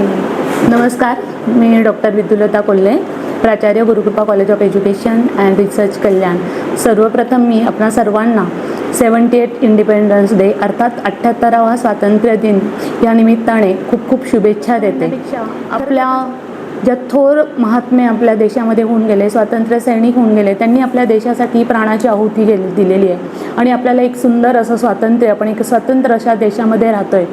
नमस्कार मी डॉक्टर विदुलता कोल्हे प्राचार्य Gurukripa college of education and research Kalyan. सर्वप्रथम मी आपणा सर्वांना सेवन्टी एट इंडिपेंडन्स डे अर्थात अठ्ठ्याहत्तरावा स्वातंत्र्य दिन या निमित्ताने खूप खूप शुभेच्छा देते. आपल्या ज्या थोर महात्मे आपल्या देशामध्ये होऊन गेले स्वातंत्र्य सैनिक होऊन गेले त्यांनी आपल्या देशासाठी प्राणाची आहुती गेली दिलेली आहे. आणि आपल्याला एक सुंदर असं स्वातंत्र्य आपण एक स्वतंत्र अशा देशामध्ये राहतोय.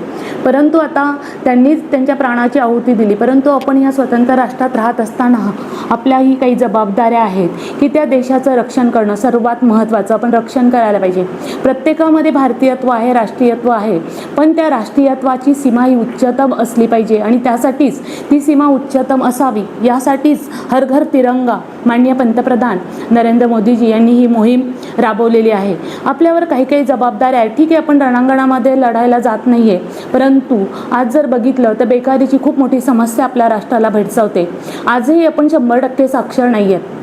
परंतु आता त्यांनीच त्यांच्या प्राणाची आहुती दिली. परंतु आपण ह्या स्वतंत्र राष्ट्रात राहत असताना आपल्याही काही जबाबदाऱ्या आहेत की त्या देशाचं रक्षण करणं सर्वात महत्त्वाचं. आपण रक्षण करायला पाहिजे. प्रत्येकामध्ये भारतीयत्व आहे राष्ट्रीयत्व आहे. पण त्या राष्ट्रीयत्वाची सीमा ही उच्चतम असली पाहिजे आणि त्यासाठीच ती सीमा उच्चतम असावी. यासाठीच हर घर तिरंगा माननीय पंतप्रधान नरेंद्र मोदीजी यांनी ही मोहीम राबवलेली आहे. आपल्यावर काही काही जबाबदाऱ्या आहेत. ठीक आहे आपण रणांगणामध्ये लढायला जात नाही आहे परंतु आज जर बघितलं तर बेकारीची खूप मोठी समस्या आपल्या राष्ट्राला भेडसावते. आजही आपण शंभर टक्के साक्षर नाही आहेत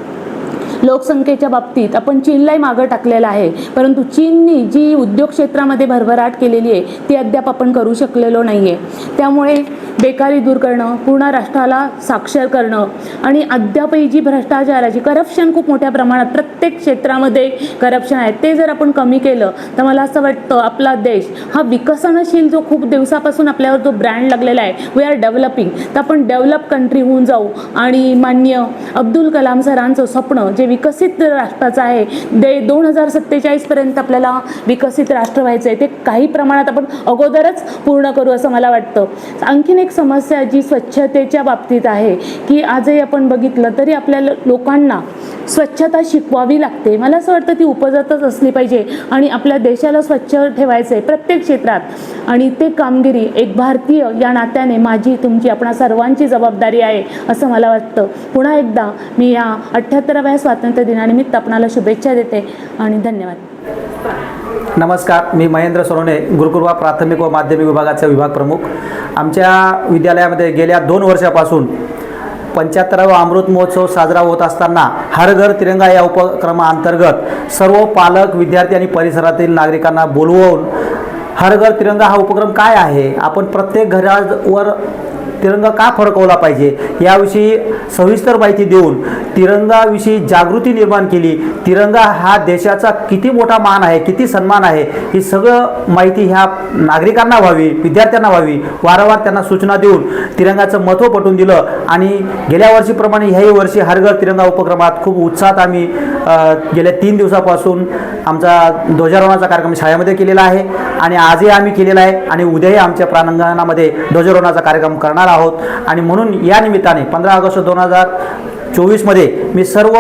लोकसंख्येच्या बाबतीत आपण चीनलाही मागं टाकलेलं आहे. परंतु चीननी जी उद्योग क्षेत्रामध्ये भरभराट केलेली आहे ती अद्याप आपण करू शकलेलो नाही आहे त्यामुळे बेकारी दूर करणं पूर्ण राष्ट्राला साक्षर करणं आणि अद्यापही जी भ्रष्टाचाराची करप्शन खूप मोठ्या प्रमाणात प्रत्येक क्षेत्रामध्ये करप्शन आहे ते जर आपण कमी केलं तर मला असं वाटतं आपला देश हा विकसनशील जो खूप दिवसापासून आपल्यावर जो ब्रँड लागलेला आहे वी आर डेव्हलपिंग तर आपण डेव्हलप कंट्री होऊन जाऊ आणि मान्य अब्दुल कलाम सरांचं स्वप्न जे विकसित राष्ट्राचं आहे. दे दोन हजार सत्तेचाळीसपर्यंत आपल्याला विकसित राष्ट्र व्हायचं आहे. ते काही प्रमाणात आपण अगोदरच पूर्ण करू असं मला वाटतं. आणखीन एक समस्या जी स्वच्छतेच्या बाबतीत आहे की आजही आपण बघितलं तरी आपल्या लोकांना स्वच्छता शिकवावी लागते. मला असं वाटतं ती उपजतच असली पाहिजे आणि आपल्या देशाला स्वच्छ ठेवायचं आहे प्रत्येक क्षेत्रात. आणि ते कामगिरी एक भारतीय या नात्याने माझी तुमची आपणा सर्वांची जबाबदारी आहे असं मला वाटतं. पुन्हा एकदा मी या अठ्ठ्याहत्तराव्या स्वातंत्र्य दिनानिमित्त आपणाला शुभेच्छा देते आणि धन्यवाद. नमस्कार मी महेंद्र सोनवणे गुरुकुर्वा प्राथमिक व माध्यमिक विभागाचे विभाग प्रमुख. आमच्या विद्यालयामध्ये गेल्या दोन वर्षापासून पंच्याहत्तरावा अमृत महोत्सव साजरा होत असताना हर घर तिरंगा या उपक्रमाअंतर्गत सर्व पालक विद्यार्थी आणि परिसरातील नागरिकांना बोलवून हर घर तिरंगा हा उपक्रम काय आहे? आपण प्रत्येक घरावर तिरंगा का फडकवला पाहिजे? याविषयी सविस्तर माहिती देऊन तिरंगाविषयी जागृती निर्माण केली. तिरंगा हा देशाचा किती मोठा मान आहे किती सन्मान आहे ही सगळं माहिती ह्या नागरिकांना व्हावी विद्यार्थ्यांना व्हावी वारंवार त्यांना सूचना देऊन तिरंगाचं महत्त्व पटवून दिलं. आणि गेल्या वर्षीप्रमाणे ह्याही वर्षी हरघर तिरंगा उपक्रमात खूप उत्साहात आम्ही गेल्या तीन दिवसापासून आमचा ध्वजारोहणाचा कार्यक्रम शाळेमध्ये केलेला आहे. आणि आजही आम्ही केलेला आहे आणि उद्याही आमच्या प्रांगणामध्ये ध्वजारोहणाचा कार्यक्रम करणार आहोत. आणि म्हणून या निमित्ताने पंधरा ऑगस्ट दोन हजार चोवीसमध्ये मी सर्व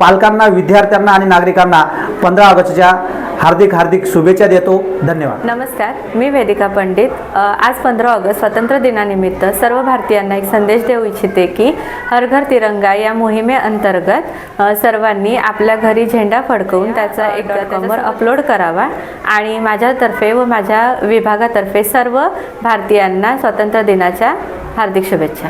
पालकांना विद्यार्थ्यांना आणि नागरिकांना पंधरा ऑगस्टच्या हार्दिक हार्दिक शुभेच्छा देतो. धन्यवाद. नमस्कार मी वेदिका पंडित. आज पंधरा ऑगस्ट स्वातंत्र्य दिनानिमित्त सर्व भारतीयांना एक संदेश देऊ इच्छिते की हर घर तिरंगा या मोहिमेअंतर्गत सर्वांनी आपल्या घरी झेंडा फडकवून त्याचा एक कॉमवर अपलोड करावा आणि माझ्यातर्फे व माझ्या विभागातर्फे सर्व भारतीयांना स्वातंत्र्य दिनाच्या हार्दिक शुभेच्छा.